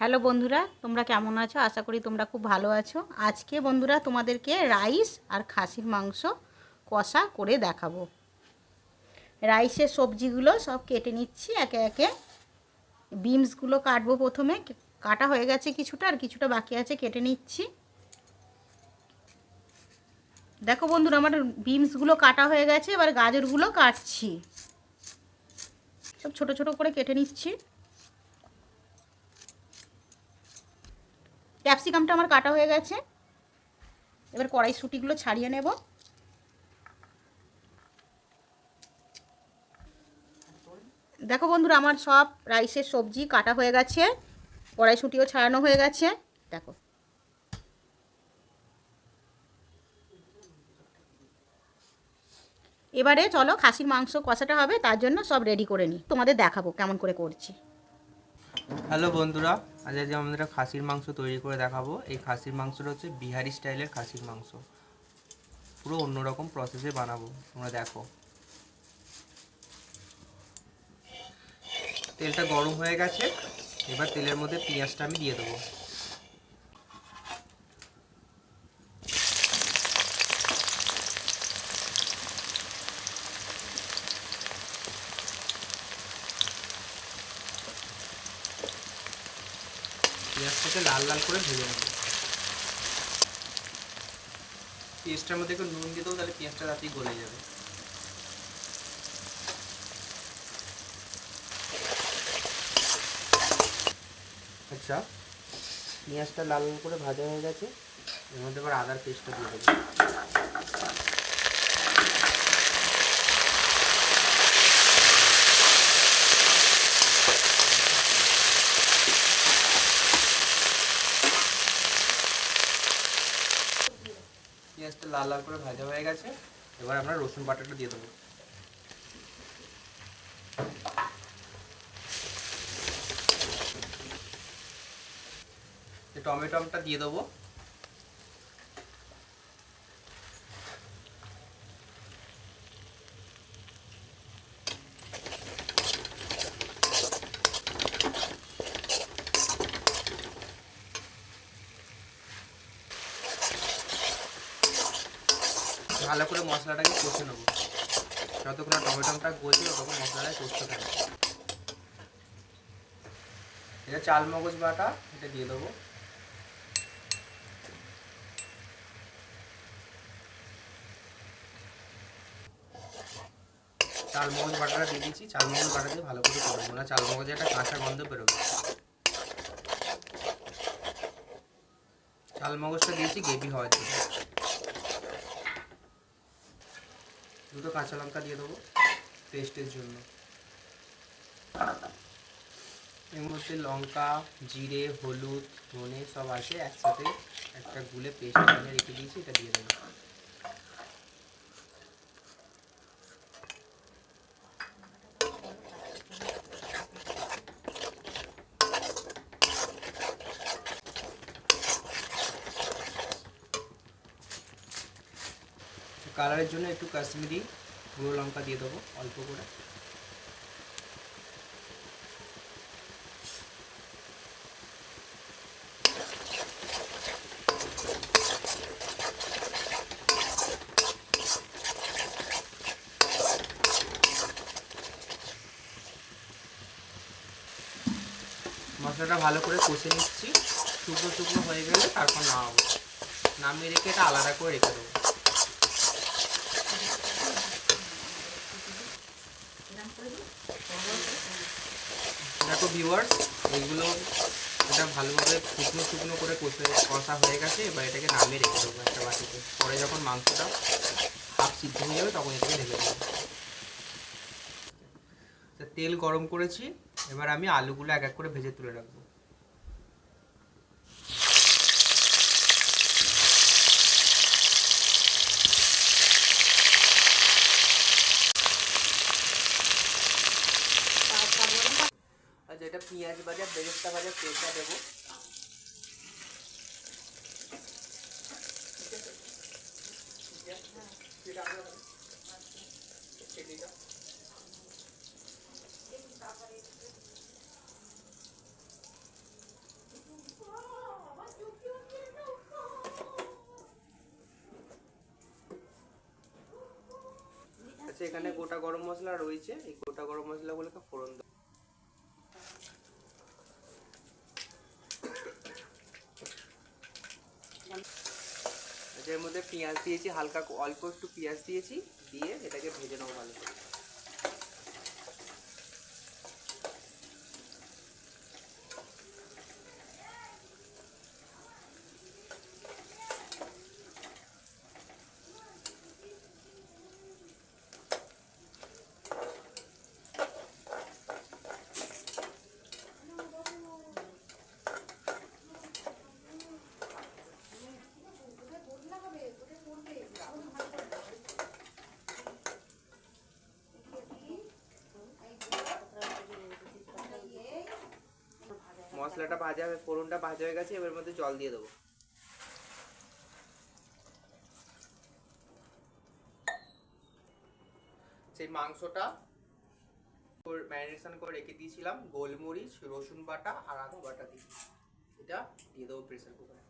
Hello বন্ধুরা, তোমরা কেমন আছো? আশা করি তোমরা খুব ভালো আছো। আজকে বন্ধুরা তোমাদেরকে রাইস আর খাসির মাংস কষা করে দেখাবো। রাইসের সবজিগুলো সব কেটে নিচ্ছি, একে একে বিমসগুলো কাটবো প্রথমে। কাটা হয়ে গেছে কিছুটা আর কিছুটা বাকি আছে, কেটে নিচ্ছি। দেখো বন্ধুরা, আমার বিমসগুলো কাটা হয়ে গেছে, এবার গাজরগুলো কাটছি। সব ছোট ছোট করে কেটে নিচ্ছি। ক্যাপসিকামটা আমার কাটা হয়ে গেছে। এবার কড়াইশুটিগুলো ছাড়িয়ে নেব। দেখো বন্ধুরা, আমার সব রাইসের সবজি কাটা হয়ে গেছে কড়াইশুটিও ছাড়ানো হয়ে গেছে। দেখো। এবারে চলো খাসির মাংস কষাটা হবে, তার জন্য সব রেডি করে নিই। তোমাদের দেখাবো কেমন করে করছি। হ্যালো বন্ধুরা। আজ আজ আমরা খাসির মাংস তৈরি করে দেখাবো। এই খাসির মাংসটা হচ্ছে বিহারি স্টাইলের খাসির মাংস। পুরো অন্যরকম প্রসেসে বানাবো, তোমরা দেখো। তেলটা গরম হয়ে গেছে, এবার তেলের মধ্যে পেঁয়াজটা আমি দিয়ে দেবো। পেঁয়াজটাকে লাল লাল করে ভেজে নেব। পেঁয়াজটার মধ্যে একটু নুন দেবো, তাহলে পেঁয়াজটা তাড়াতাড়ি গলে যাবে। আচ্ছা পেঁয়াজটা লাল লাল করে ভাজা হয়ে গেছে। এর মধ্যে এবার আদার পেস্টটা দিয়ে দেবো পেঁয়াজটা লাল লাল করে ভাজা হয়ে গেছে, এবার আমরা রসুন বাটাটা দিয়ে দেবো। টমেটোটা দিয়ে দেবো। ভালো করে মশলাটাকে কষে নেব। যতক্ষণ টমেটোটা গলছে, ততক্ষণ মশলাটা কষতে থাকে এটা চাল মগজ বাটা, এটা দিয়ে দেবো। চাল মগজ বাটাটা দিয়ে দিচ্ছি। চাল মগজ বাটা দিয়ে ভালো করে করব না চাল মগজে একটা কাঁচা গন্ধ বেরোবে। চাল মগজটা দিয়েছি, গ্রেভি হওয়ার জন্য। দুটো কাঁচা লঙ্কা দিয়ে দেবো পেস্টের জন্য। এর মধ্যে লঙ্কা, জিরে, হলুদ, ধনে সব আছে, একসাথে একটা গুলে পেস্ট বানিয়ে রেখে দিয়েছি, এটা দিয়ে দেবো। কালারের জন্য একটু কাশ্মীরি গুঁড়ো লঙ্কা দিয়ে দেবো, অল্প করে। মশলাটা ভালো করে কষে নিচ্ছি। শুকনো শুকনো হয়ে গেলে তারপর নামাবো। নামিয়ে রেখে এটা আলাদা করে রেখে দেবো। দেখো এইগুলো এটা ভালোভাবে শুকনো শুকনো করে কষে কষা হয়ে গেছে, এবার এটাকে নামিয়ে রেখে দেবো একটা বাটিতে। পরে যখন মাংসটা হাফ সিদ্ধ হয়ে যাবে, তখন এটাকে ঢেলে দেবো। তা তেল গরম করেছি, এবার আমি আলুগুলো এক এক করে ভেজে তুলে রাখব। ভাজা তেলটা দেবো। আচ্ছা এখানে গোটা গরম মশলা রয়েছে। এই গোটা গরম মশলাগুলোকে ফোড়ন পেঁয়াজ দিয়েছি হালকা অল্প একটু পেঁয়াজ দিয়েছি দিয়ে এটাকে ভেজে নেব ভালো করে। মশলাটা ভাজা হবে ফোড়নটা ভাজা হয়ে গেছে, এবার মধ্যে জল দিয়ে দেবো। সেই মাংসটা ম্যারিনেশন করে রেখে দিয়েছিলাম। গোলমরিচ, রসুন বাটা আর আদা বাটা দিয়ে। এটা দিয়ে দেবো প্রেসার কুকারে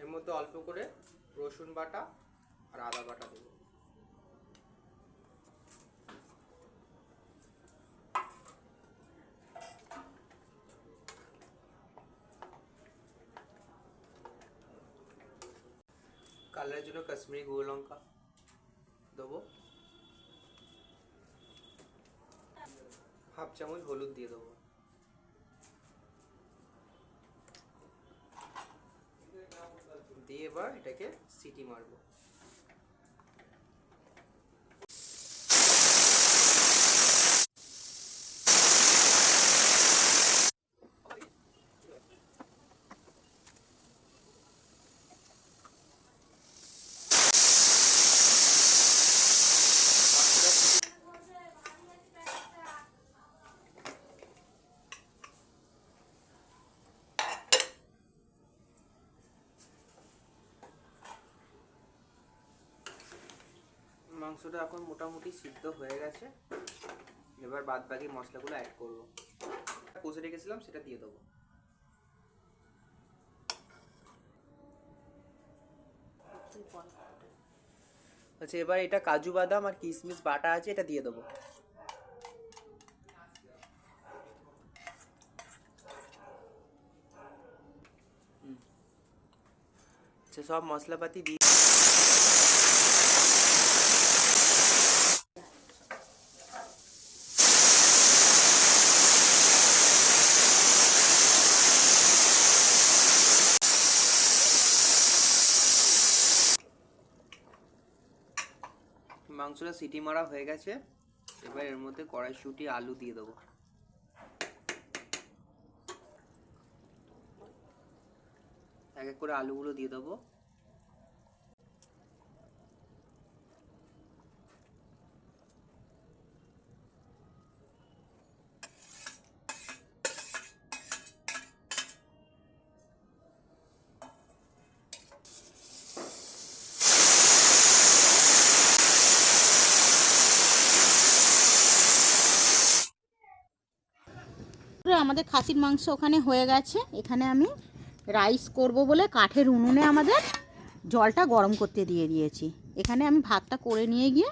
এর মধ্যে অল্প করে রসুন বাটা আর আদা বাটা দেবো। কালারের জন্য কাশ্মীরি গুঁড়ো লঙ্কা দেবো। হাফ চামচ হলুদ দিয়ে দেবো। এটাকে সিটি মারবো। মাংসটা এখন মোটামুটি সিদ্ধ হয়ে গেছে। এবার বাদ বাকি মশলাগুলো অ্যাড করব। কষে রেখেছিলাম, সেটা দিয়ে দেবো। আচ্ছা এবার এটা কাজু বাদাম আর কিশমিশ বাটা আছে, এটা দিয়ে দেবো। আচ্ছা সব মশলাপাতি দিয়ে মাংসটা সিটি মারা হয়ে গেছে, এবার এর মধ্যে কড়াইশুঁটি, আলু দিয়ে দেবো। এক এক করে আলুগুলো দিয়ে দেবো। আমাদের খাসির মাংস ওখানে হয়ে গেছে। এখানে আমি রাইস করব বলে কাঠের উনুনে আমাদের জলটা গরম করতে দিয়ে দিয়েছি। এখানে আমি ভাতটা করে নিয়ে গিয়ে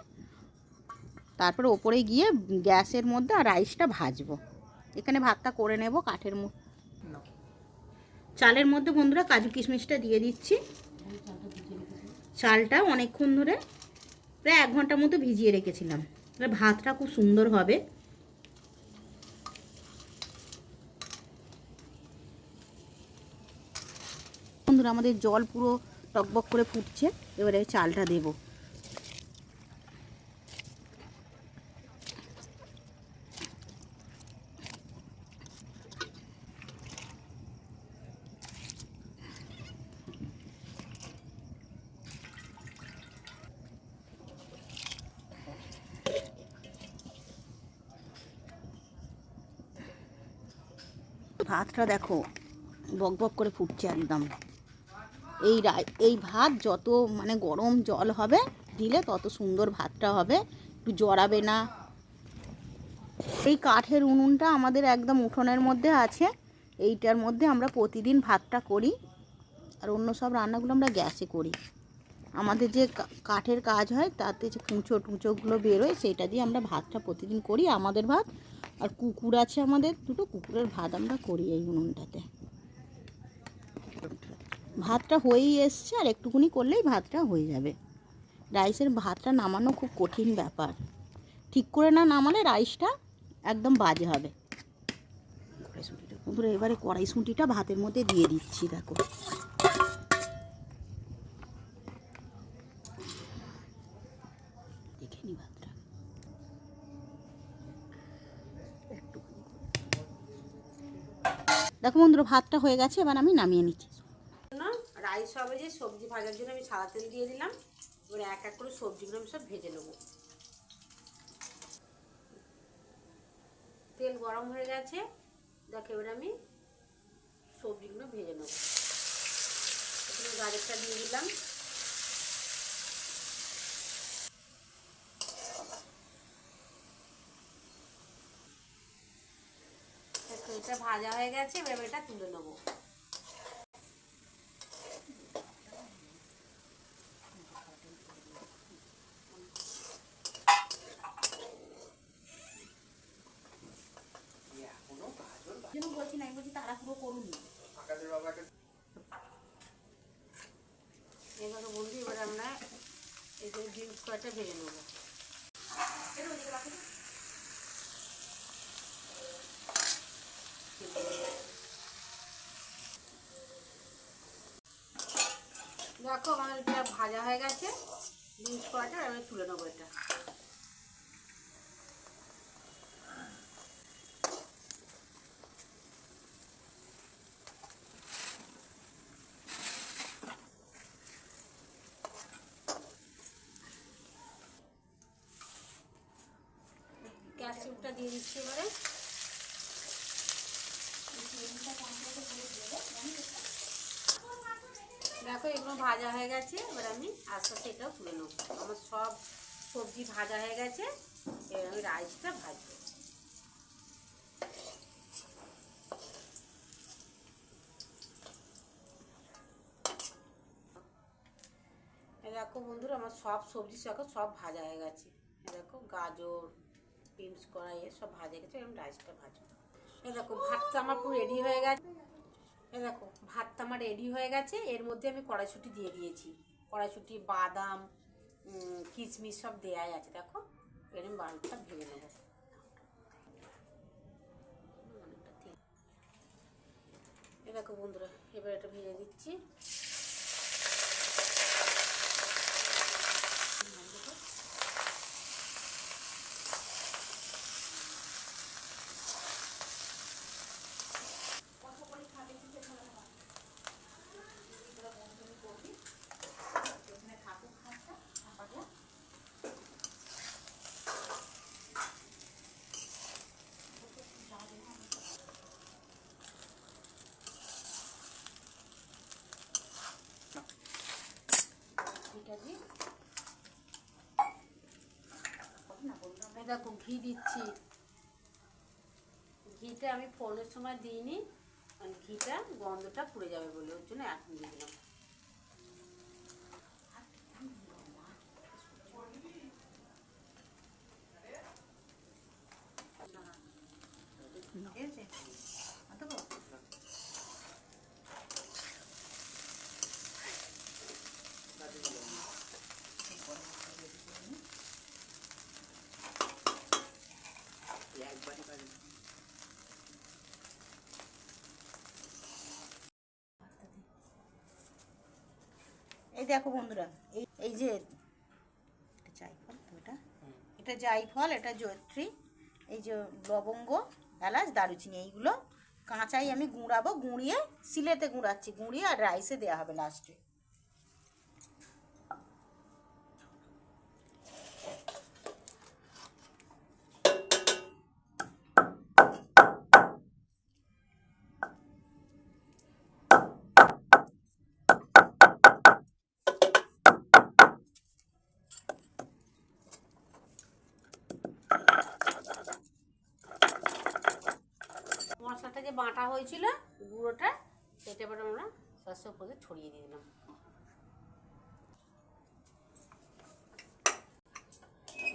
তারপরে ওপরে গিয়ে গ্যাসের মধ্যে আর রাইসটা ভাজবো। এখানে ভাতটা করে নেব কাঠের চালের মধ্যে বন্ধুরা কাজু কিশমিশটা দিয়ে দিচ্ছি। চালটা অনেকক্ষণ ধরে প্রায় এক ঘণ্টার মতো ভিজিয়ে রেখেছিলাম। ভাতটা খুব সুন্দর হবে। বন্ধুরা আমাদের জল পুরো টকবক করে ফুটছে, এবারে চালটা দেব। ভাতটা দেখো, বক বক করে ফুটছে একদম। এই এই ভাত যত মানে গরম জল হবে, দিলে তত সুন্দর ভাতটা হবে। একটু জড়াবে না। এই কাঠের উনুনটা আমাদের একদম উঠোনের মধ্যে আছে। এইটার মধ্যে আমরা প্রতিদিন ভাতটা করি। আর অন্য সব রান্নাগুলো আমরা গ্যাসে করি। আমাদের যে কাঠের কাজ হয়, তাতে যে কুঁচো টুঁচোগুলো বেরোয়, সেটা দিয়ে আমরা ভাতটা প্রতিদিন করি, আমাদের ভাত। আর কুকুর আছে আমাদের, দুটো কুকুরের ভাত আমরা করি এই উনুনটাতে। ভাতটা হয়েই এসছে আর একটুকুনি করলেই ভাতটা হয়ে যাবে। রাইসের ভাতটা নামানো খুব কঠিন ব্যাপার। ঠিক করে না নামালে রাইসটা একদম বাজে হবে। কড়াইশুঁটিটা এবারে কড়াইশুঁটিটা ভাতের মধ্যে দিয়ে দিচ্ছি, দেখো। দেখে ভাতটা। দেখো বন্ধুরা, ভাতটা হয়ে গেছে, এবার আমি নামিয়ে নিচ্ছি। না রাইস হবে যে সবজি ভাজার জন্য আমি সাদা তেল দিয়ে দিলাম। এবার এক এক করে সবজিগুলো আমি সব ভেজে নেব। তেল গরম হয়ে গেছে। দেখ এবার আমি সবজিগুলো ভেজে নেব। এখানে গাজরটা দিয়ে দিলাম। এটা ভাজা হয়ে গেছে, এবার এটা তুলে নেব জন্য বলছি না আমি বলছি তাড়াহুড়ো করুন এবারে বন্ধু এবার আমরা এই যে বিনস কয়টা ভেজে নেব দেখো আমার এটা ভাজা হয়ে গেছে। বিনস কয়টা আমি তুলে নেব এটা। ক্যাপসিউমটা দিয়ে দিচ্ছি এবারে। দেখো, এগুলো ভাজা হয়ে গেছে। এবার আমি আস্তে আস্তে এটাও তুলে নেব। আমার সব সবজি ভাজা হয়ে গেছে। এবার আমি রাইসটা ভাজবো। দেখো বন্ধুরা, আমার সব সবজি দেখো, সব ভাজা হয়ে গেছে। দেখো, গাজর, বিনস কড়াই সব ভাজা গেছে। আমি রাইসটা ভাজবো। দেখো, ভাতটা আমার পুরো রেডি হয়ে গেছে। দেখো, ভাতটা আমার রেডি হয়ে গেছে, এর মধ্যে আমি কড়াইশুটি দিয়ে দিয়েছি। কড়াইশুটি, বাদাম কিচমিচ সব দেয়াই আছে, দেখো। এর আমি বাড়িটা ভেঙে নেব। দেখো বন্ধুরা, এবার এটা ভেজে দিচ্ছি এটা দিয়ে এই দেখো ঘি দিচ্ছি। ঘিটা আমি ফোনের সময় দিইনি কারণ ঘিটা গন্ধটা পুড়ে যাবে বলে, ওর জন্য এখন দিয়ে দিলাম। এই দেখো বন্ধুরা, এই এই যে এটা জায়ফল তো এটা। এটা জায়ফল এটা জয়ত্রী, এই যে লবঙ্গ, এলাচ, দারুচিনি, এইগুলো কাঁচাই আমি গুঁড়াবো, গুঁড়িয়ে সিলেতে গুঁড়াচ্ছি, গুঁড়িয়ে আর রাইসে দেওয়া হবে লাস্টে উপরে ছড়িয়ে দিয়ে দিলাম।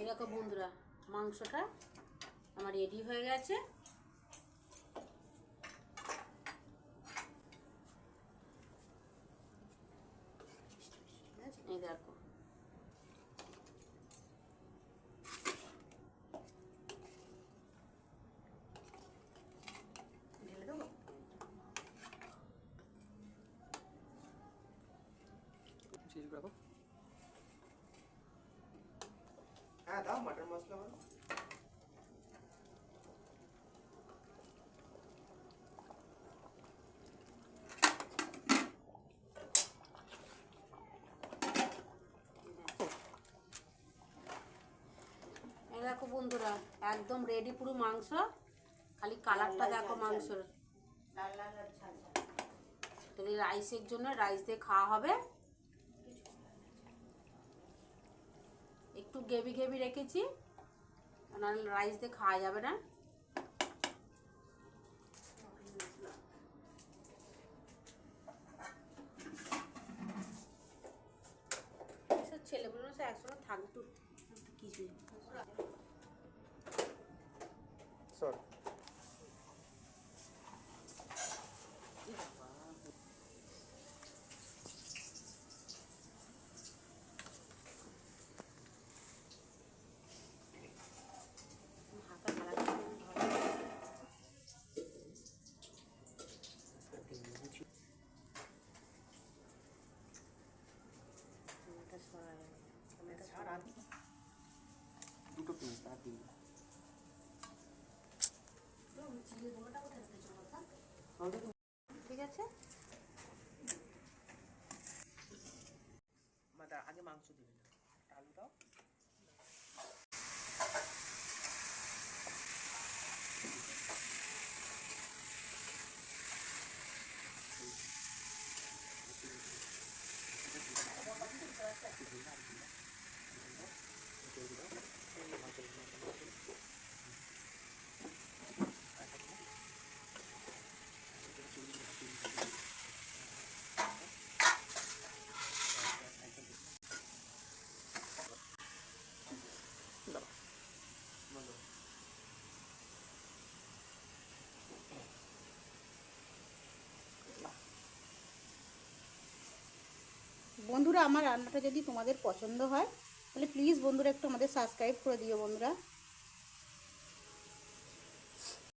এরকম বন্ধুরা মাংসটা আমার রেডি হয়ে গেছে এই দেখো ঢেলে দেবো শেষ রাখো হ্যাঁ দাও মাটন মশলা বলো এই দেখো বন্ধুরা একদম রেডি পুরো মাংস। খালি কালারটা দেখো মাংসের। তাহলে রাইসের জন্য রাইস দিয়ে খাওয়া হবে। একটু গেবি গেবি রেখেছি নাহলে রাইস দিয়ে খাওয়া যাবে না। ছেলেগুলো একসঙ্গে থাকতো কিছু দুটো পিস আর দিন ঠিক আছে? আগে মাংস দিবি। আমার রান্নাটা যদি তোমাদের পছন্দ হয়, তাহলে প্লিজ বন্ধুরা একটু আমাদের সাবস্ক্রাইব করে দিও বন্ধুরা।